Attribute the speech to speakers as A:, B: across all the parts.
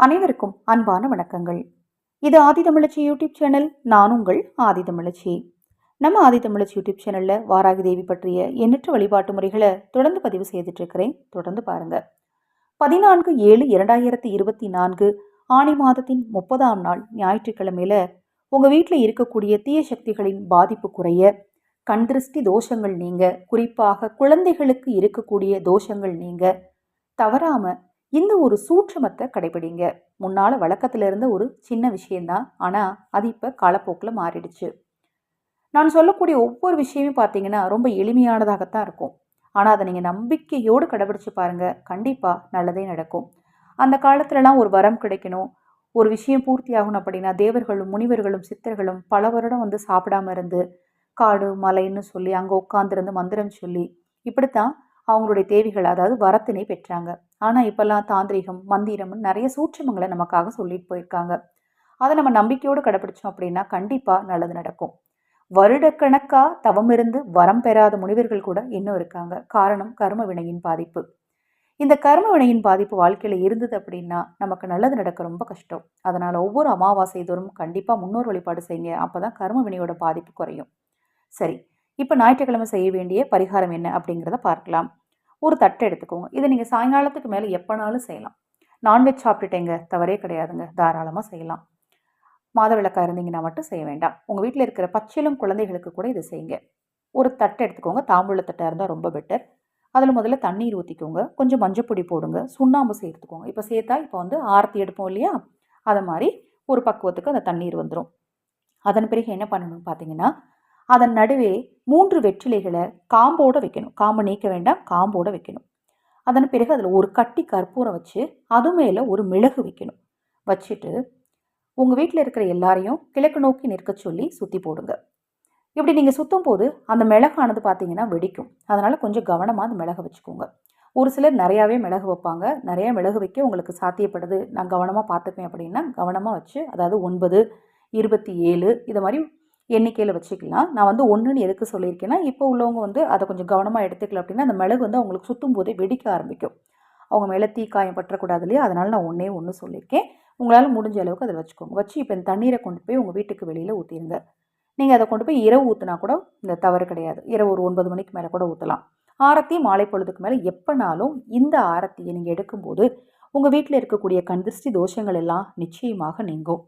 A: அனைவருக்கும் அன்பான வணக்கங்கள். இது ஆதிதமிழச்சி யூடியூப் சேனல் நான் உங்கள் ஆதிதமிழச்சி நம்ம ஆதிதமிழச்சி யூடியூப் சேனலில் வாராகி தேவி பற்றிய எண்ணற்ற வழிபாட்டு முறைகளை தொடர்ந்து பதிவு செய்துட்டு இருக்கிறேன் தொடர்ந்து பாருங்க. பதினான்கு ஏழு இரண்டாயிரத்தி இருபத்தி நான்கு ஆணி மாதத்தின் முப்பதாம் நாள் ஞாயிற்றுக்கிழமையில உங்கள் வீட்டில் இருக்கக்கூடிய தீய சக்திகளின் பாதிப்பு குறைய கண் திருஷ்டி தோஷங்கள் நீங்க குறிப்பாக குழந்தைகளுக்கு இருக்கக்கூடிய தோஷங்கள் நீங்க தவறாமல் இந்த ஒரு சூட்சமத்தை கடைபிடிங்க முன்னால் வழக்கத்தில் இருந்த ஒரு சின்ன விஷயந்தான் ஆனால் அது இப்போ காலப்போக்கில் மாறிடுச்சு. நான் சொல்லக்கூடிய ஒவ்வொரு விஷயமே பார்த்தீங்கன்னா ரொம்ப எளிமையானதாகத்தான் இருக்கும். ஆனால் அதை நீங்கள் நம்பிக்கையோடு கடைபிடிச்சு பாருங்கள் கண்டிப்பாக நல்லதே நடக்கும். அந்த காலத்துலலாம் ஒரு வரம் கிடைக்கணும். ஒரு விஷயம் பூர்த்தி ஆகணும் அப்படின்னா தேவர்களும் முனிவர்களும் சித்தர்களும் பல வருடம் வந்து சாப்பிடாம இருந்து காடு மலைன்னு சொல்லி அங்கே உட்காந்துருந்து மந்திரம் சொல்லி இப்படித்தான் அவங்களுடைய தேவைகள் அதாவது வரத்தினை பெற்றாங்க. ஆனால் இப்போல்லாம் தாந்திரிகம் மந்திரம் நிறைய சூட்சமங்களை நமக்காக சொல்லிட்டு போயிருக்காங்க. அதை நம்ம நம்பிக்கையோடு கடைப்பிடிச்சோம் அப்படின்னா கண்டிப்பாக நல்லது நடக்கும். வருடக்கணக்காக தவம் இருந்து வரம் பெறாத முனிவர்கள் கூட இன்னும் இருக்காங்க. காரணம் கர்ம வினையின் பாதிப்பு. இந்த கர்ம வினையின் பாதிப்பு வாழ்க்கையில் இருந்தது அப்படின்னா நமக்கு நல்லது நடக்க ரொம்ப கஷ்டம். அதனால் ஒவ்வொரு அமாவாசை தோறும் கண்டிப்பாக முன்னோர் வழிபாடு செய்யுங்க. அப்போ தான் கர்ம வினையோட பாதிப்பு குறையும். சரி இப்போ ஞாயிற்றுக்கிழமை செய்ய வேண்டிய பரிகாரம் என்ன அப்படிங்கிறத பார்க்கலாம். ஒரு தட்டை எடுத்துக்கோங்க. இதை நீங்கள் சாயங்காலத்துக்கு மேலே எப்போனாலும் செய்யலாம். நான்வெஜ் சாப்பிட்டுட்டேங்க தவறே கிடையாதுங்க. தாராளமாக செய்யலாம். மாதவிளக்காக இருந்தீங்கன்னா மட்டும் செய்ய வேண்டாம். உங்கள் வீட்டில் இருக்கிற பச்சிலும் குழந்தைகளுக்கு கூட இதை செய்யுங்க. ஒரு தட்டை எடுத்துக்கோங்க. தாம்பூல தட்டாக இருந்தால் ரொம்ப பெட்டர் அதில் முதல்ல தண்ணீர் ஊற்றிக்கோங்க கொஞ்சம் மஞ்சப்பொடி போடுங்க. சுண்ணாம்பு சேர்த்துக்கோங்க. இப்போ சேர்த்தா இப்போ வந்து ஆரத்தி எடுப்போம் இல்லையா? அதை மாதிரி ஒரு பக்குவத்துக்கு அந்த தண்ணீர் வந்துடும் அதன் பிறகு என்ன பண்ணணும் பார்த்தீங்கன்னா அதன் நடுவே மூன்று வெற்றிலைகளை காம்போடு வைக்கணும். காம்பை நீக்க வேண்டாம் காம்போடு வைக்கணும். அதன் பிறகு அதில் ஒரு கட்டி கற்பூரம் வச்சு அது மேலே ஒரு மிளகு வைக்கணும். வச்சுட்டு உங்கள் வீட்டில் இருக்கிற எல்லாரையும் கிழக்கு நோக்கி நிற்க சொல்லி சுற்றி போடுங்க. இப்படி நீங்கள் சுற்றும் போது அந்த மிளகானது பார்த்தீங்கன்னா வெடிக்கும். அதனால் கொஞ்சம் கவனமாக அந்த மிளகை வச்சுக்கோங்க. ஒரு சிலர் நிறையாவே மிளகு வைப்பாங்க. நிறையா மிளகு வைக்க உங்களுக்கு சாத்தியப்படுது. நான் கவனமாக பார்த்துப்பேன் அப்படின்னா கவனமாக வச்சு அதாவது ஒன்பது இருபத்தி ஏழு இதை மாதிரி எண்ணிக்கையில் வச்சுக்கலாம். நான் வந்து ஒன்றுன்னு எதுக்கு சொல்லியிருக்கேன்னா இப்போ உள்ளவங்க வந்து அதை கொஞ்சம் கவனமாக எடுத்துக்கல அப்படின்னா அந்த மிளகு வந்து அவங்களுக்கு சுற்றும் போதே வெடிக்க ஆரம்பிக்கும். அவங்க மேலே தீக்காயம் பற்றக்கூடாது இல்லையா? அதனால் நான் ஒன்றே ஒன்று சொல்லியிருக்கேன். உங்களால் முடிஞ்ச அளவுக்கு அதை வச்சுக்கோங்க. வச்சு இப்போ இந்த தண்ணீரை கொண்டு போய் உங்கள் வீட்டுக்கு வெளியில் ஊற்றிடுங்க நீங்கள் அதை கொண்டு போய் இரவு ஊற்றினா கூட இந்த தவறு கிடையாது. இரவு ஒரு ஒன்பது மணிக்கு மேலே கூட ஊற்றலாம் ஆரத்தி மாலை பொழுதுக்கு மேலே எப்போனாலும் இந்த ஆரத்தியை நீங்கள் எடுக்கும்போது உங்கள் வீட்டில் இருக்கக்கூடிய கண்திருஷ்டி தோஷங்கள் எல்லாம் நிச்சயமாக நீங்கும்.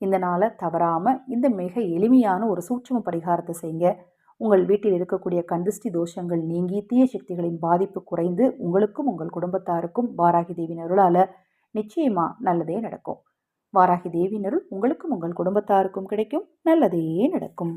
A: இந்த நாளை தவறாமல் இந்த மிக எளிமையான ஒரு சூட்சம பரிகாரத்தை செய்யுங்க உங்கள் வீட்டில் இருக்கக்கூடிய கந்திஷ்டி தோஷங்கள் நீங்கி தீய சக்திகளின் பாதிப்பு குறைந்து உங்களுக்கும் உங்கள் குடும்பத்தாருக்கும் வாராகி தேவியின் அருளால் நிச்சயமாக நல்லதே நடக்கும். வாராகி தேவியின் அருள் உங்களுக்கும் உங்கள் குடும்பத்தாருக்கும் கிடைக்கும். நல்லதே நடக்கும்.